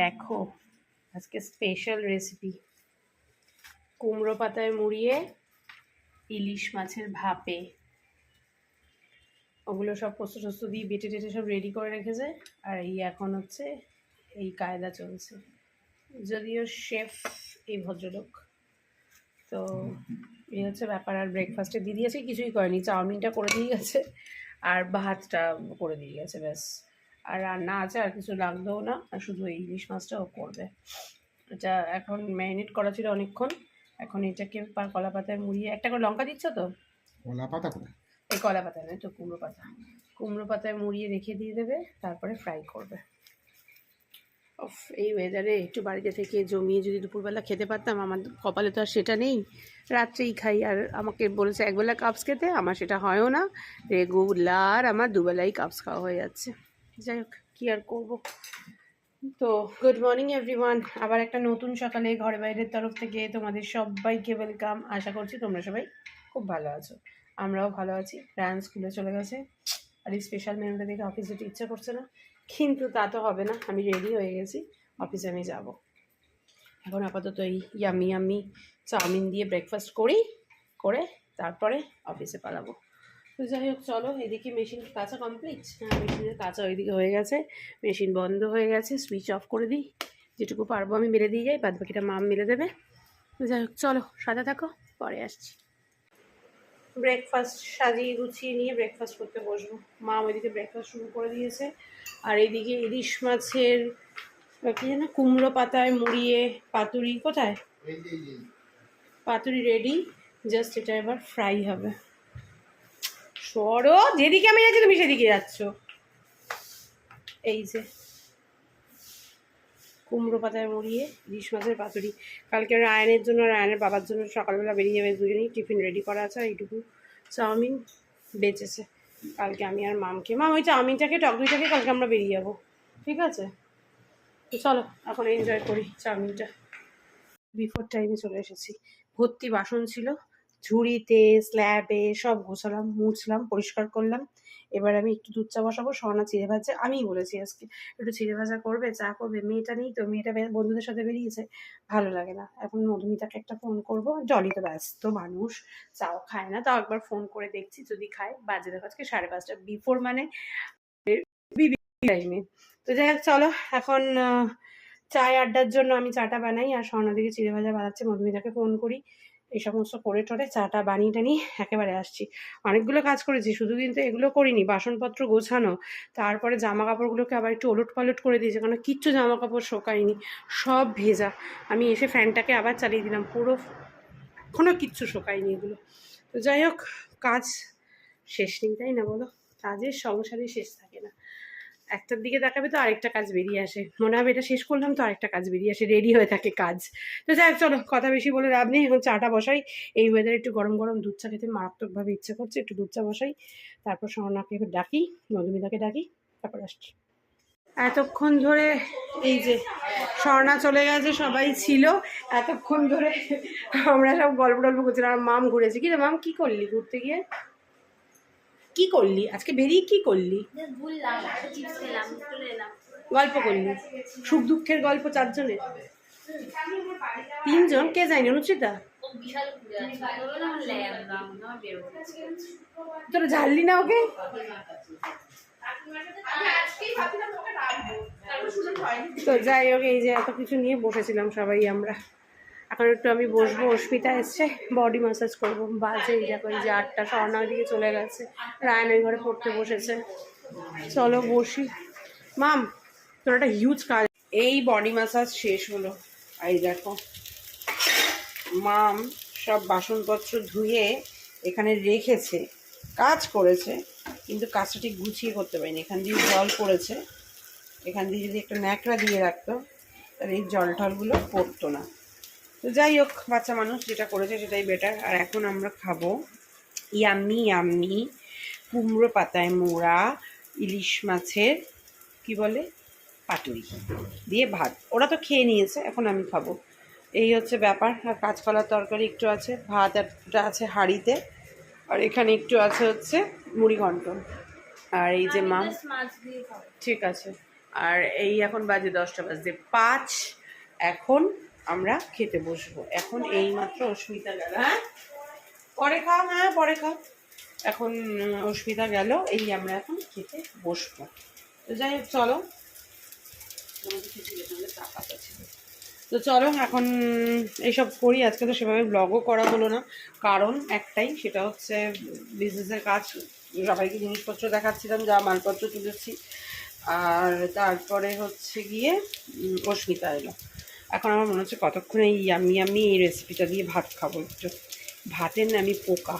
দেখো, আজকে special recipe কুমড়ো পাতায় মুড়িয়ে ইলিশ মাছের ভাপে। ওগুলো সব পোস্ত টোস্ত দিয়ে বেটে টেটে সব রেডি করে রেখেছে। আর এই এখন হচ্ছে এই কায়দা চলছে। যদিও শেফ এই ভদ্রলোক। তো এই হচ্ছে ব্যাপার, আর ব্রেকফাস্টে দিয়ে দিয়েছে, কিছুই করেনি। চাউমিনটা করে দিয়ে গেছে, আর ভাতটা করে দিয়ে গেছে, ব্যাস। আর রান্না আছে আর কিছু লাগবেও না আর শুধু এই ইলিশ মাছটাও করবে। এটা এখন ম্যারিনেট করা ছিল অনেকক্ষণ। এখন এটাকে কলা পাতায় মুড়িয়ে একটা করে লঙ্কা দিচ্ছ তো? কলা পাতা করে এই কলা পাতা নয় তো কুমড়ো পাতা। কুমড়ো পাতায় মুড়িয়ে রেখে দিয়ে দেবে তারপরে ফ্রাই করবে। উফ, এই ওয়েদারে একটু বাড়িতে থেকে জমিয়ে যদি দুপুরবেলা খেতে পারতাম আমার কপালে তো আর সেটা নেই। রাত্রেই খাই আর আমাকে বলেছে একবেলা কাপস খেতে আমার সেটা হয়ও না। রেগুলার আমার দুবেলাই কাপস খাওয়া হয়ে যাচ্ছে। যাই হোক, কী আর করব? তো গুড মর্নিং এভরিওয়ান আবার একটা নতুন সকালে ঘরে বাইরের তরফ থেকে তোমাদের সবাইকে ওয়েলকাম আশা করছি তোমরা সবাই খুব ভালো আছো। আমরাও ভালো আছি। রায়ান স্কুলে চলে গেছে। আর এই স্পেশাল মেনুটা দেখে অফিস যেতে ইচ্ছা করছে না। কিন্তু তা তো হবে না। আমি রেডি হয়ে গেছি। অফিসে আমি যাব। এখন আপাতত এই ইয়ামি ইয়ামি চাউমিন দিয়ে ব্রেকফাস্ট করি। করে তারপরে অফিসে পালাবো। তো যাই হোক চলো এদিকে মেশিন কাঁচা কমপ্লিট হ্যাঁ মেশিনের কাঁচা ওইদিকে হয়ে গেছে। মেশিন বন্ধ হয়ে গেছে সুইচ অফ করে দিই। যেটুকু পারব আমি মেরে দিয়ে যাই বাদ বাকিটা মাম মেরে দেবে। তো যাই হোক চলো সাদা থাকো পরে আসছি। ব্রেকফাস্ট সাজিয়ে গুছিয়ে নিয়ে ব্রেকফাস্ট করতে বসবো। মা ওইদিকে ব্রেকফাস্ট শুরু করে দিয়েছে। আর এইদিকে ইলিশ মাছের কি যেন কুমড়ো পাতায় মুড়িয়ে পাতুরি কোথায়? পাতুরি রেডি জাস্ট এটা এবার ফ্রাই হবে। সরো যেদিকে আমি যাচ্ছি তুমি সেদিকে যাচ্ছ। এই যে, কুমড়ো পাতায় মুড়িয়ে ইলিশ মাছের পাতুরি। কালকে রায়নের জন্য, রায়নের বাবার জন্য সকালবেলা বেরিয়ে যাবে দুজনেই, টিফিন রেডি করা আছে এইটুকু চাউমিন বেঁচেছে। কালকে আমি আর মামকে মাম ওই চাউমিনটাকে, টক দইটাকে কালকে আমরা বেরিয়ে যাব। ঠিক আছে? তো চলো, এখন এনজয় করি চাউমিনটা। বিফোর টাইমে চলে এসেছি। ভর্তি বাসন ছিল। ঝুড়িতে স্ল্যাবে সব গোছালাম, মুছলাম, পরিষ্কার করলাম। এবার আমি একটু দুধ চা বসাবো স্বর্ণা চিড়ে ভাজা, আমিই বলেছি আজকে। একটু চিড়ে ভাজা করবে, চা করবে, মেয়েটা নেই তো, মেয়েটা বন্ধুদের সাথে বেরিয়েছে। ভালো লাগে না। এখন মধুমিতাকে একটা ফোন করব। জলি তো ব্যস্ত মানুষ, চাও খায় না। তাও একবার ফোন করে দেখছি, যদি খায়। বাজে দেখো আজকে সাড়ে পাঁচটা। বিফোর মানে টাইমে তো যাই হোক, চলো, এখন চায় আড্ডার জন্য আমি চাটা বানাই, আর স্বর্ণদিকে চিড়ে ভাজা বানাচ্ছে, মধুমিতাকে ফোন করি। এই সমস্ত করে টরে চাটা বানিয়ে টানিয়ে একেবারে আসছি। অনেকগুলো কাজ করেছি, শুধু কিন্তু এগুলো করিনি, বাসনপত্র গোছানো, তারপরে জামা কাপড়গুলোকে আবার একটু ওলট পালট করে দিয়েছি কারণ কিচ্ছু জামা কাপড় শোকায়নি, সব ভেজা। আমি এসে ফ্যানটাকে আবার চালিয়ে দিলাম, পুরো এখনও কিচ্ছু শোকায়নি এগুলো। তো যাই হোক, কাজ শেষ নেই, তাই না বলো? কাজের সংসারে শেষ থাকে না। একটার দিকে তাকাবে তো আরেকটা কাজ বেরিয়ে আসে। মনে হবে এটা শেষ করলাম তো আরেকটা কাজ বেরিয়ে আসে রেডি হয়ে থাকে কাজ। তো যাই চলো, কথা বেশি বলে লাভ নেই, এখন চাটা বসাই। এই ওয়েদারে একটু গরম গরম দুধ চা খেতে মারাত্মকভাবে ইচ্ছে করছে, একটু দুধ চা বসাই। তারপর এবার ডাকি মধুমিতাকে ডাকি, তারপর আসছি। এতক্ষণ ধরে এই যে স্বর্ণা চলে গেছে, সবাই ছিল, এতক্ষণ ধরে আমরা সব গল্প টল্প করছিলাম মাম ঘুরেছি। কি রে মাম, কি করলি ঘুরতে গিয়ে? কি করলি? আজকে বেরিয়ে কি করলি? গল্প করলি। সুখ দুঃখের গল্প চারজনের। তিনজন? কে যায়নি? অনুচিতা? ও বিশাল ঘুরে আছে। বললাম ল্যাংলাম আমার বেরোবো তোরা ঝাড়লি না ওকে? তো যাই হোক এই যে এত কিছু নিয়ে বসেছিলাম সবাই আমরা। এখন একটু আমি বসবো, অস্মিতা এসছে বডি ম্যাসাজ করব। বাজে এই দেখো, এই যে আটটা, স্বর্ণার দিকে চলে গেছে। রায়নের ঘরে পড়তে বসেছে। চলো বসি। মাম, তোর একটা হিউজ কাজ। এই বডি ম্যাসাজ শেষ হলো। এই দেখো। মাম সব বাসনপত্র ধুয়ে এখানে রেখেছে। কাজ করেছে, কিন্তু কাজটা ঠিক গুছিয়ে করতে পারিনি। এখান দিয়ে জল পড়েছে। এখান দিয়ে যদি একটা ন্যাকড়া দিয়ে রাখতো, তাহলে এই জল টলগুলো পড়তো না। তো যাই হোক বাচ্চা মানুষ যেটা করেছে সেটাই বেটার আর এখন আমরা খাব ইয়াম্মি ইয়াম্মি কুমড়ো পাতায় মোড়া ইলিশ মাছের কি বলে? পাতুরি দিয়ে ভাত। ওরা তো খেয়ে নিয়েছে এখন আমি খাব। এই হচ্ছে ব্যাপার। আর কাঁচকলার তরকারি একটু আছে ভাত একটা আছে হাঁড়িতে। আর এখানে একটু আছে হচ্ছে মুড়ি ঘন্টন। আর এই যে মা মাছ ঠিক আছে। আর এই এখন বাজে দশটা বাজে পাঁচ। এখন আমরা খেতে বসবো। এখন এই মাত্র অস্মিতা গেল হ্যাঁ? পরে খাও হ্যাঁ পরে খাও। এখন অস্মিতা গেল, এই আমরা এখন খেতে বসবো। তো যাই হোক, চলো। তো চলো, এখন এইসব করি। আজকে তো সেভাবে ব্লগও করা হলো না। কারণ একটাই, সেটা হচ্ছে বিজনেসের কাজ। সবাইকে জিনিসপত্র দেখাচ্ছিলাম, যা মালপত্র তুলেছি। আর তারপরে হচ্ছে গিয়ে অস্মিতা এলো। এখন আমার মনে হচ্ছে কতক্ষণে এই আমি আমি এই রেসিপিটা দিয়ে ভাত খাব। একটু ভাতের না আমি পোকা,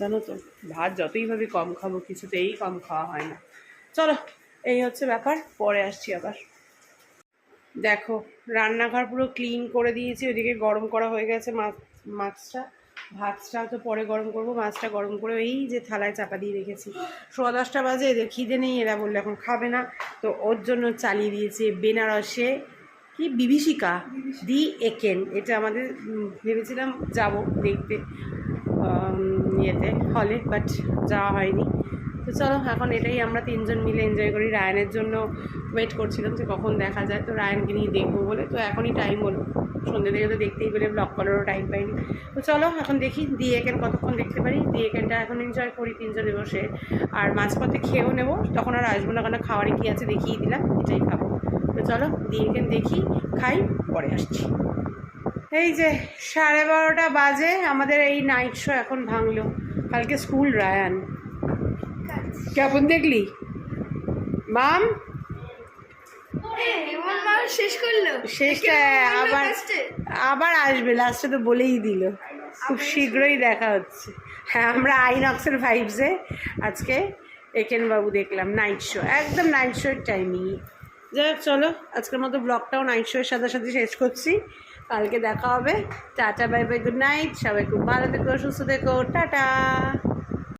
জানো তো? ভাত যতই ভাবে কম খাব, কিছুতেই কম খাওয়া হয় না। চলো, এই হচ্ছে ব্যাপার, পরে আসছি আবার। দেখো, রান্নাঘর পুরো ক্লিন করে দিয়েছি, ওইদিকে গরম করা হয়ে গেছে মাছ মাছটা। ভাতটা তো পরে গরম করব, মাছটা গরম করে এই যে থালায় চাপা দিয়ে রেখেছি। সোয়া দশটা বাজে, এদের খিদে নেই, এরা বললে এখন খাবে না। তো ওর জন্য চালিয়ে দিয়েছে বেনারসে কি? বিভীষিকা? দি একেন। এটা আমাদের ভেবেছিলাম যাব দেখতে ইয়েতে, হলে বাট যাওয়া হয়নি। তো চলো, এখন এটাই আমরা তিনজন মিলে এনজয় করি। রায়ানের জন্য ওয়েট করছিলাম যে কখন দেখা যায়। তো রায়ানকে নিয়ে দেখব বলে। তো এখনই টাইম হলো। সন্ধ্যে থেকে তো দেখতেই পেলে ব্লগ করারও টাইম পাইনি। তো চলো, এখন দেখি দি একেন কতক্ষণ দেখতে পারি। দি একেনটা এখন এনজয় করি তিনজনে বসে। আর মাঝপথে খেয়েও নেব। তখন আর আসব না কারণ খাওয়ারে কী আছে দেখিয়ে দিলাম। এটাই খাব। চলো দি একেন দেখি খাই পরে আসছি। এই যে সাড়ে বারোটা বাজে আমাদের এই নাইট শো এখন ভাঙলো। কালকে স্কুল রায়ান কেমন দেখলি? মাম শেষ করল? শেষটা আবার আবার আসবে লাস্টে তো বলেই দিল। খুব শীঘ্রই দেখা হচ্ছে। হ্যাঁ আমরা আইনক্সের ভাইবসে আজকে একেন বাবু দেখলাম নাইট শো একদম নাইট শোয়ের টাইমিং যাই হোক, চলো, আজকের মতো ব্লগটাও নাইট শোয়ের সাথে সাথে শেষ করছি। কালকে দেখা হবে। Tata bye bye good night সবাই খুব ভালো থেকো, সুস্থ থেকো। টাটা।